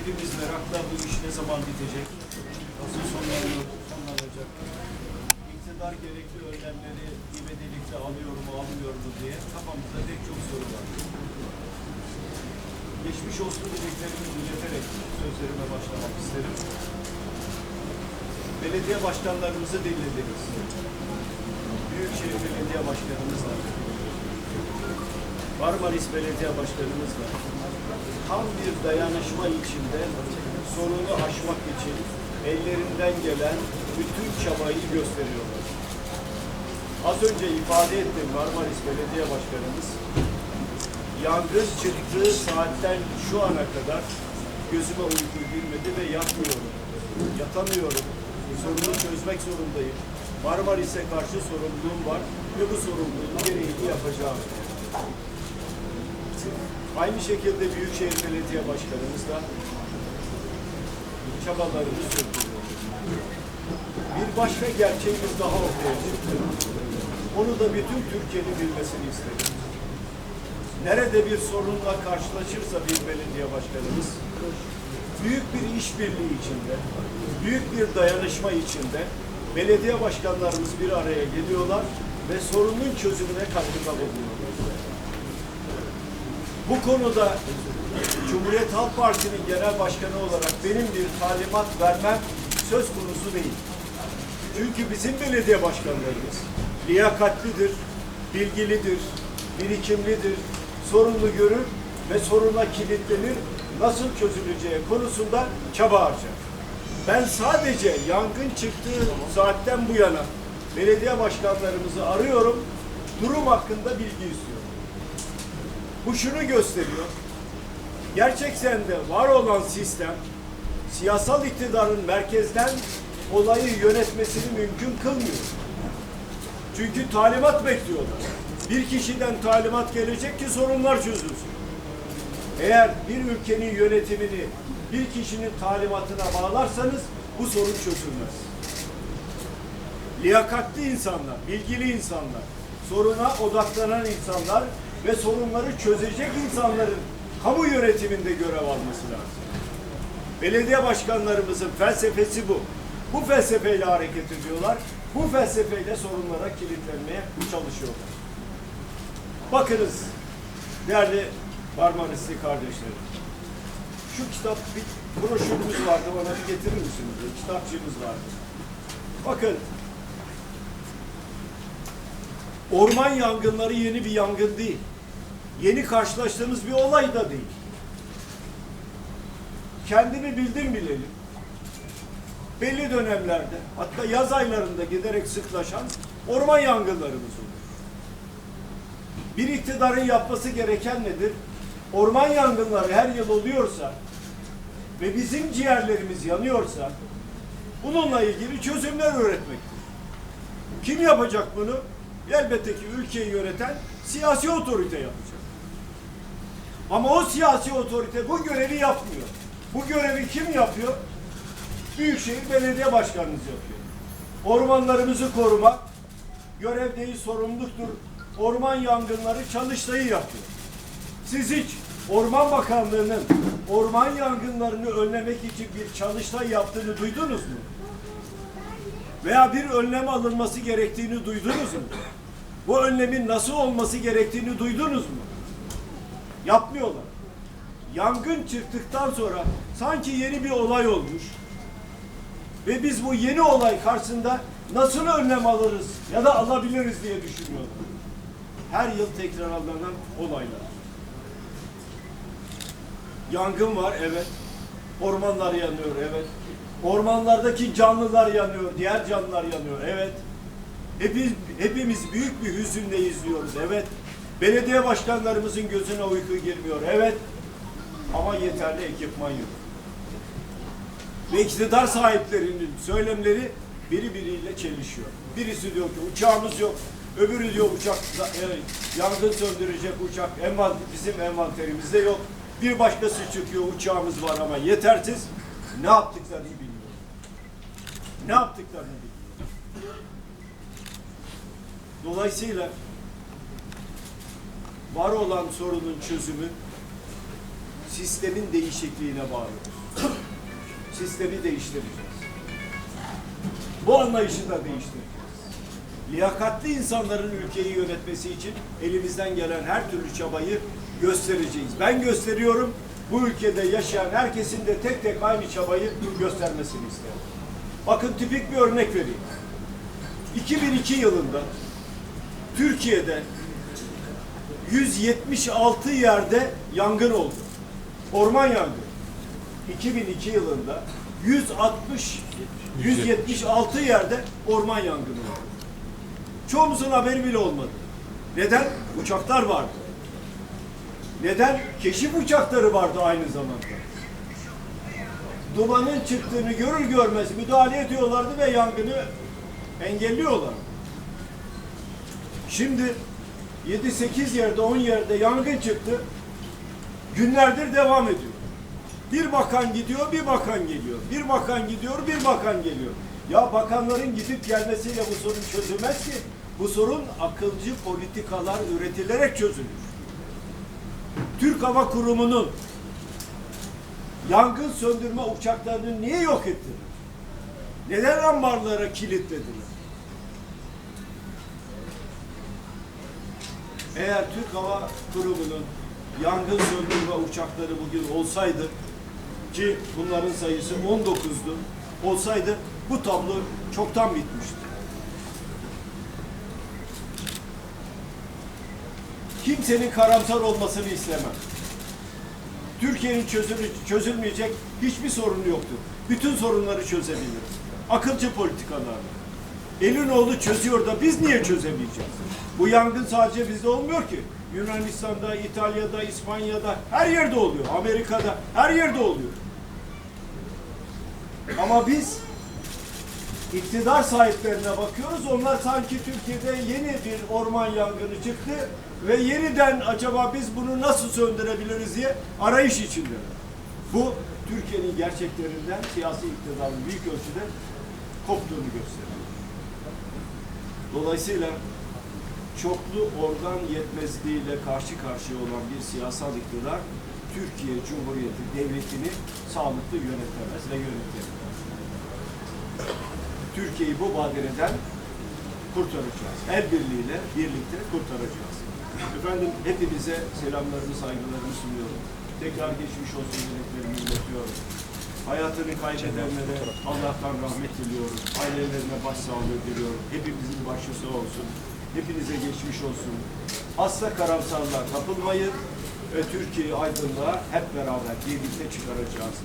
hepimiz merakla bu iş ne zaman bitecek, nasıl sonlanıyor, sonlanacak. İktidar gerekli önlemleri ivedilikle alıyor mu, almıyor mu diye kafamızda pek çok soru var. Geçmiş olsun dileklerimi ileterek sözlerime başlamak isterim. Belediye başkanlarımızı dinlediniz. Büyükşehir Belediye Başkanımızla, Marmaris Belediye Başkanımızla tam bir dayanışma içinde sorunu aşmak için ellerinden gelen bütün çabayı gösteriyorlar. Az önce ifade ettim Marmaris Belediye Başkanımız yangın çıktığı saatten şu ana kadar gözüme uyku girmedi ve yatmıyorum. Yatamıyorum. Sorunu çözmek zorundayım. Marmaris'e karşı sorumluluğum var ve bu sorumluluğun gereğini yapacağım. Aynı şekilde Büyükşehir Belediye Başkanımız da çabalarını sürdürüyor. Bir başka gerçeğimiz daha ortaya çıktı. Onu da bütün Türkiye'nin bilmesini istedim. Nerede bir sorunla karşılaşırsa bir belediye başkanımız, büyük bir işbirliği içinde, büyük bir dayanışma içinde belediye başkanlarımız bir araya geliyorlar ve sorunun çözümüne katkıda bulunuyorlar. Bu konuda Cumhuriyet Halk Partisi'nin genel başkanı olarak benim bir talimat vermem söz konusu değil. Çünkü bizim belediye başkanlarımız liyakatlidir, bilgilidir, birikimlidir, sorunlu görür ve soruna kilitlenir, nasıl çözüleceği konusunda çaba harcar. Ben sadece yangın çıktığı saatten bu yana belediye başkanlarımızı arıyorum, durum hakkında bilgi istiyorum. Bu şunu gösteriyor. Gerçekten de var olan sistem siyasal iktidarın merkezden olayı yönetmesini mümkün kılmıyor. Çünkü talimat bekliyorlar. Bir kişiden talimat gelecek ki sorunlar çözülsün. Eğer bir ülkenin yönetimini bir kişinin talimatına bağlarsanız bu sorun çözülmez. Liyakatli insanlar, bilgili insanlar, soruna odaklanan insanlar ve sorunları çözecek insanların kamu yönetiminde görev alması lazım. Belediye başkanlarımızın felsefesi bu. Bu felsefeyle hareket ediyorlar. Bu felsefeyle sorunlara kilitlenmeye çalışıyorlar. Bakınız değerli Marmarisli kardeşlerim. Şu kitap bir broşürümüz vardı bana bir getirir misiniz? Bir kitapçığımız vardı. Bakın orman yangınları yeni bir yangın değil. Yeni karşılaştığımız bir olay da değil. Kendimi bildim bilelim. Belli dönemlerde hatta yaz aylarında giderek sıklaşan orman yangınlarımız olur. Bir iktidarın yapması gereken nedir? Orman yangınları her yıl oluyorsa ve bizim ciğerlerimiz yanıyorsa bununla ilgili çözümler üretmektir. Kim yapacak bunu? Elbette ki ülkeyi yöneten siyasi otorite yapacak. Ama o siyasi otorite bu görevi yapmıyor. Bu görevi kim yapıyor? Büyükşehir Belediye Başkanımız yapıyor. Ormanlarımızı korumak görev değil sorumluluktur. Orman yangınları çalıştayı yapıyor. Siz hiç Orman Bakanlığı'nın orman yangınlarını önlemek için bir çalıştay yaptığını duydunuz mu? Veya bir önlem alınması gerektiğini duydunuz mu? Bu önlemin nasıl olması gerektiğini duydunuz mu? Yapmıyorlar. Yangın çıktıktan sonra sanki yeni bir olay olmuş. Ve biz bu yeni olay karşısında nasıl önlem alırız ya da alabiliriz diye düşünüyorlar. Her yıl tekrarlanan olaylar. Yangın var evet. Ormanlar yanıyor evet. Ormanlardaki canlılar yanıyor, diğer canlılar yanıyor evet. Hepimiz, hepimiz büyük bir hüzünle izliyoruz evet. Belediye başkanlarımızın gözüne uyku girmiyor evet. Ama yeterli ekipman yok. Ve iktidar sahiplerinin söylemleri biri biriyle çelişiyor. Birisi diyor ki uçağımız yok. Öbürü diyor uçak e, yangın söndürecek uçak envan, bizim envanterimizde yok. Bir başkası çıkıyor uçağımız var ama yetersiz. Ne yaptıklarını bilmiyor. Ne yaptıklarını bilmiyor. Dolayısıyla var olan sorunun çözümü sistemin değişikliğine bağlıdır. Sistemi değiştireceğiz. Bu anlayışı da değiştireceğiz. Liyakatli insanların ülkeyi yönetmesi için elimizden gelen her türlü çabayı göstereceğiz. Ben gösteriyorum. Bu ülkede yaşayan herkesin de tek tek aynı çabayı göstermesini isterim. Bakın tipik bir örnek vereyim. 2002 yılında Türkiye'de 176 yerde yangın oldu. Orman yangını. 2002 yılında 160 176 yerde orman yangını oldu. Çoğumuzun haberi bile olmadı. Neden? Uçaklar vardı. Neden? Keşif uçakları vardı aynı zamanda. Dumanın çıktığını görür görmez müdahale ediyorlardı ve yangını engelliyorlar. Şimdi 7-8 yerde 10 yerde yangın çıktı. Günlerdir devam ediyor. Bir bakan gidiyor, bir bakan geliyor. Bir bakan gidiyor, bir bakan geliyor. Ya bakanların gidip gelmesiyle bu sorun çözülmez ki. Bu sorun akılcı politikalar üretilerek çözülür. Türk Hava Kurumu'nun yangın söndürme uçaklarını niye yok ettiler? Neden ambarlara kilitlediler? Eğer Türk Hava Kurumu'nun yangın söndürme uçakları bugün olsaydı ki bunların sayısı 19'du olsaydı bu tablo çoktan bitmişti. Kimsenin karamsar olmasını istemem. Türkiye'nin çözülmeyecek hiçbir sorunu yoktur. Bütün sorunları çözebiliriz. Akılcı politikalarla. Elinoğlu çözüyor da biz niye çözemeyeceğiz? Bu yangın sadece bizde olmuyor ki. Yunanistan'da, İtalya'da, İspanya'da her yerde oluyor. Amerika'da her yerde oluyor. Ama biz iktidar sahiplerine bakıyoruz. Onlar sanki Türkiye'de yeni bir orman yangını çıktı ve yeniden acaba biz bunu nasıl söndürebiliriz diye arayış içindeler. Bu Türkiye'nin gerçeklerinden siyasi iktidarın büyük ölçüde koptuğunu gösteriyor. Dolayısıyla çoklu organ yetmezliğiyle karşı karşıya olan bir siyasal iktidar Türkiye Cumhuriyeti Devleti'ni sağlıklı yönetemez ve yönetemez. Teknolojiyi bu badireden kurtaracağız. El birliğiyle birlikte kurtaracağız. Efendim hepinize selamlarımı, saygılarımı sunuyorum. Tekrar geçmiş olsun dileklerimi iletiyorum. Hayatını kaybedenlere Allah'tan rahmet diliyorum. Ailelerine başsağlığı diliyorum. Hepimizin başı olsun. Hepinize geçmiş olsun. Hasta karamsarlığa kapılmayın ve Türkiye'yi aydınlığa hep beraber birlikte çıkaracağız.